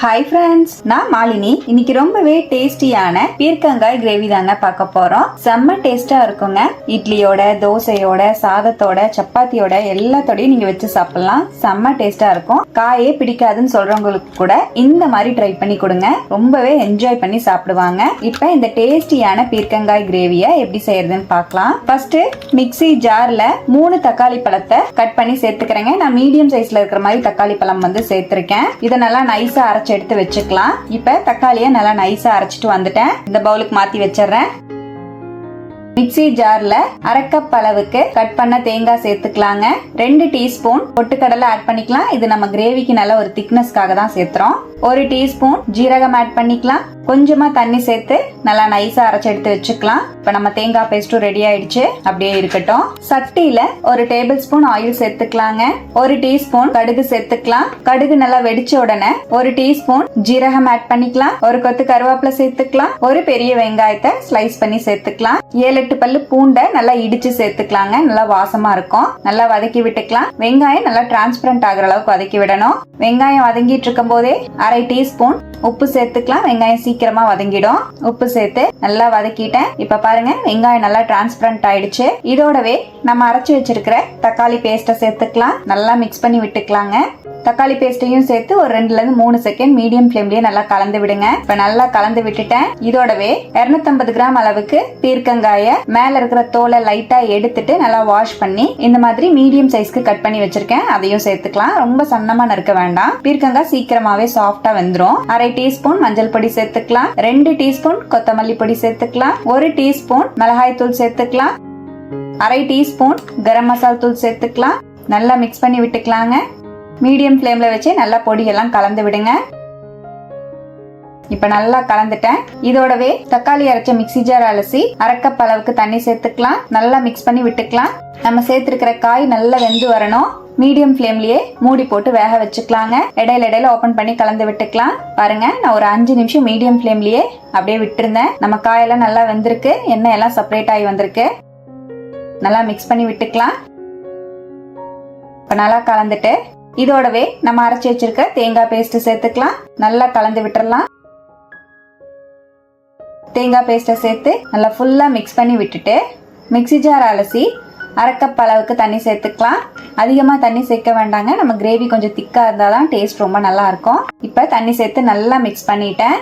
Hi friends நான் மாலினி. இன்னைக்கு ரொம்பவே டேஸ்டியான பீர்க்கங்காய் கிரேவி தாங்க பார்க்க போறோம். செம்ம டேஸ்டா இருக்குங்க. இட்லியோட தோசையோட சாதத்தோட சப்பாத்தியோட எல்லாத்தோடயும் நீங்க வச்சு சாப்பிடலாம். செம்ம டேஸ்டா இருக்கும். காயே பிடிக்காதுன்னு சொல்றவங்களுக்கு கூட இந்த மாதிரி ட்ரை பண்ணி கொடுங்க. ரொம்பவே என்ஜாய் பண்ணி சாப்பிடுவாங்க. இப்போ இந்த டேஸ்டியான பீர்க்கங்காய் கிரேவியை எப்படி செய்யறதுன்னு பார்க்கலாம். ஃபர்ஸ்ட் மிக்ஸி ஜார்ல மூணு தக்காளி பழத்தை கட் பண்ணி சேர்த்துக்கிறேங்க. நான் மீடியம் சைஸ்ல இருக்கிற மாதிரி தக்காளி பழம் வந்து சேர்த்திருக்கேன். இதை நல்லா நைஸா அரைச்சு எடுத்து வச்சுக்கலாம். இப்ப தக்காளியை நல்லா நைஸா அரைச்சிட்டு வந்துட்டேன். இந்த பவுலுக்கு மாத்தி வச்சிடுறேன். மிக்ஸி ஜார்ல அரைக்கப் அளவுக்கு கட் பண்ண தேங்காய் சேர்த்துக்கலாங்க. ரெண்டு டீஸ்பூன் பொட்டுக்கடலை ஆட் பண்ணிக்கலாம். இது நம்ம கிரேவிக்கு நல்ல ஒரு திக்னஸ்க்காக தான் சேர்த்துறோம். ஒரு டீஸ்பூன் ஜீரகம் ஆட் பண்ணிக்கலாம். கொஞ்சமா தண்ணி சேர்த்து நல்லா நைஸா அரைச்சு எடுத்து வச்சுக்கலாம். இப்ப நம்ம தேங்காய் பேஸ்டும் ரெடி ஆயிடுச்சு. அப்படியே இருக்கட்டும். சட்டியில ஒரு டேபிள் ஸ்பூன் ஆயில் சேர்த்துக்கலாங்க. ஒரு டீஸ்பூன் கடுகு சேர்த்துக்கலாம். கடுகு நல்லா வெடிச்ச உடனே ஒரு டீஸ்பூன் ஜீரகம் ஆட் பண்ணிக்கலாம். ஒரு கொத்து கருவேப்பிலை சேர்த்துக்கலாம். ஒரு பெரிய வெங்காயத்தை ஸ்லைஸ் பண்ணி சேர்த்துக்கலாம். ஏழு எட்டு பல்லு பூண்டை நல்லா இடிச்சு சேர்த்துக்கலாங்க. நல்லா வாசமா இருக்கும். நல்லா வதக்கி விட்டுக்கலாம். வெங்காயம் நல்லா டிரான்ஸ்பரண்ட் ஆகுற அளவுக்கு வதக்கி விடணும். வெங்காயம் வதங்கிட்டு இருக்கும் போதே அரை டீஸ்பூன் உப்பு சேர்த்துக்கலாம். வெங்காயம் சீக்கிரமா வதங்கிடும். உப்பு சேர்த்து நல்லா வதக்கிட்டேன். இப்ப பாருங்க வெங்காயம் நல்லா டிரான்ஸ்பரண்ட் ஆயிடுச்சு. இதோடவே நம்ம அரைச்சு வச்சிருக்கிற தக்காளி பேஸ்ட்டை சேர்த்துக்கலாம். நல்லா மிக்ஸ் பண்ணி விட்டுக்கலாங்க. தக்காளி பேஸ்ட்டையும் சேர்த்து ஒரு ரெண்டுல இருந்து மூணு செகண்ட் மீடியம் ஃப்ளேம்லயே நல்லா கலந்து விடுங்க. இப்ப நல்லா கலந்து விட்டுட்டேன். இதோடவே 250 கிராம் அளவுக்கு பீர்க்கங்காய மேல இருக்கிற தோலை லைட்டா எடுத்துட்டு நல்லா வாஷ் பண்ணி இந்த மாதிரி மீடியம் சைஸ்க்கு கட் பண்ணி வச்சிருக்கேன். அதையும் சேர்த்துக்கலாம். ரொம்ப சன்னமா நறுக்க வேண்டாம். பீர்க்கங்காய் சீக்கிரமாவே சாஃப்டா வந்துடும் அரை டீஸ்பூன் மஞ்சள் பொடி சேர்த்துக்கலாம். ரெண்டு டீஸ்பூன் கொத்தமல்லி பொடி சேர்த்துக்கலாம். ஒரு டீஸ்பூன் மிளகாய் தூள் சேர்த்துக்கலாம். அரை டீஸ்பூன் கரம் மசால் தூள் சேர்த்துக்கலாம். நல்லா மிக்ஸ் பண்ணி விட்டுக்கலாங்க. மீடியம் ஃப்ளேமில் வச்சு நல்லா பொடியெல்லாம் கலந்து விடுங்க. இப்போ நல்லா கலந்துட்டேன். இதோடவே தக்காளி அரைச்ச மிக்ஸி ஜார் அலசி அரைக்கப் அளவுக்கு தண்ணி சேர்த்துக்கலாம். நல்லா மிக்ஸ் பண்ணி விட்டுக்கலாம். நம்ம சேர்த்துருக்கிற காய் நல்லா வெந்து வரணும். மீடியம் ஃப்ளேம்லயே மூடி போட்டு வேக வச்சுக்கலாங்க. இடையில இடையில ஓபன் பண்ணி கலந்து விட்டுக்கலாம். பாருங்க நான் ஒரு அஞ்சு நிமிஷம் மீடியம் ஃப்ளேம்லயே அப்படியே விட்டுருந்தேன். நம்ம காயெல்லாம் நல்லா வெந்திருக்கு. எண்ணெய் எல்லாம் செப்பரேட் ஆகி வந்திருக்கு. நல்லா மிக்ஸ் பண்ணி விட்டுக்கலாம். இப்போ நல்லா கலந்துட்டு இதோடவே நம்ம அரைச்சி வச்சிருக்க தேங்காய் பேஸ்ட் சேர்த்துக்கலாம். நல்லா கலந்து விட்டுறலாம். தேங்காய் பேஸ்ட்டை சேர்த்து நல்லா ஃபுல்லாக மிக்ஸ் பண்ணி விட்டுட்டு மிக்ஸி ஜார் அலசி அரைக்கப் அளவுக்கு தண்ணி சேர்த்துக்கலாம். அதிகமாக தண்ணி சேர்க்க வேண்டாங்க. நம்ம கிரேவி கொஞ்சம் திக்காக இருந்தால் தான் டேஸ்ட் ரொம்ப நல்லாயிருக்கும் இப்போ தண்ணி சேர்த்து நல்லா மிக்ஸ் பண்ணிட்டேன்.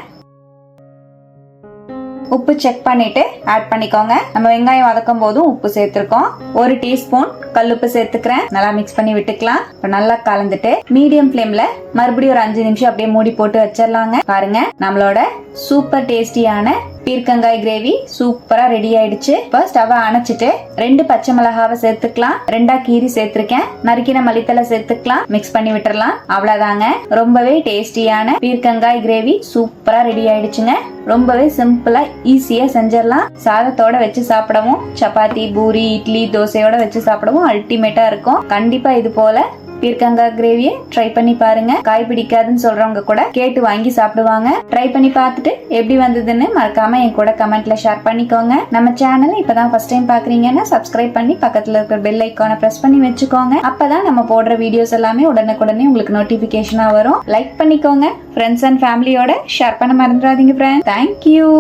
உப்பு செக் பண்ணிட்டு ஆட் பண்ணிக்கோங்க. நம்ம வெங்காயம் வதக்கும் போதும் உப்பு சேர்த்திருக்கோம். ஒரு டீஸ்பூன் கல்லுப்பு சேர்த்துக்கிறேன். நல்லா மிக்ஸ் பண்ணி விட்டுக்கலாம். இப்போ நல்லா கலந்துட்டு மீடியம் ஃப்ளேம்ல மறுபடியும் ஒரு அஞ்சு நிமிஷம் அப்படியே மூடி போட்டு வச்சிடலாங்க. பாருங்க நம்மளோட சூப்பர் டேஸ்டியான பீர்க்கங்காய் கிரேவி சூப்பரா ரெடி ஆயிடுச்சு. இப்போ ஸ்டவ் அணைச்சிட்டு ரெண்டு பச்சை மிளகாவை சேர்த்துக்கலாம். ரெண்டா கீரி சேர்த்திருக்கேன். நறுக்கின மல்லித்தலை சேர்த்துக்கலாம். மிக்ஸ் பண்ணி விட்டுறலாம். அவ்வளவுதாங்க. ரொம்பவே டேஸ்டியான பீர்க்கங்காய் கிரேவி சூப்பரா ரெடி ஆயிடுச்சுங்க. ரொம்பவே சிம்பிளா ஈஸியா செஞ்சிடலாம். சாதத்தோட வச்சு சாப்பிடவும் சப்பாத்தி பூரி இட்லி தோசையோட வச்சு சாப்பிடவும் அல்டிமேட்டா இருக்கும். கண்டிப்பா இது போல பீர்க்கங்காய் கிரேவியை ட்ரை பண்ணி பாருங்க. காய் பிடிக்காதுன்னு சொல்றவங்க கூட கேட்டு வாங்கி சாப்பிடுவாங்க. ட்ரை பண்ணி பார்த்துட்டு எப்படி வந்ததுன்னு மறக்காம என் கூட கமெண்ட்ல ஷேர் பண்ணிக்கோங்க. நம்ம சேனலை இப்பதான் ஃபர்ஸ்ட் டைம் பாக்குறீங்கன்னா சப்ஸ்கிரைப் பண்ணி பக்கத்துல இருக்கிற பெல் ஐக்கானை பிரஸ் பண்ணி வச்சுக்கோங்க. அப்பதான் நம்ம போடுற வீடியோஸ் எல்லாமே உடனுக்குடனே உங்களுக்கு நோட்டிபிகேஷனா வரும். லைக் பண்ணிக்கோங்க. ஃப்ரெண்ட்ஸ் அண்ட் ஃபேமிலியோட ஷேர் பண்ண மறந்துடாதீங்க ஃப்ரெண்ட் தேங்க்யூ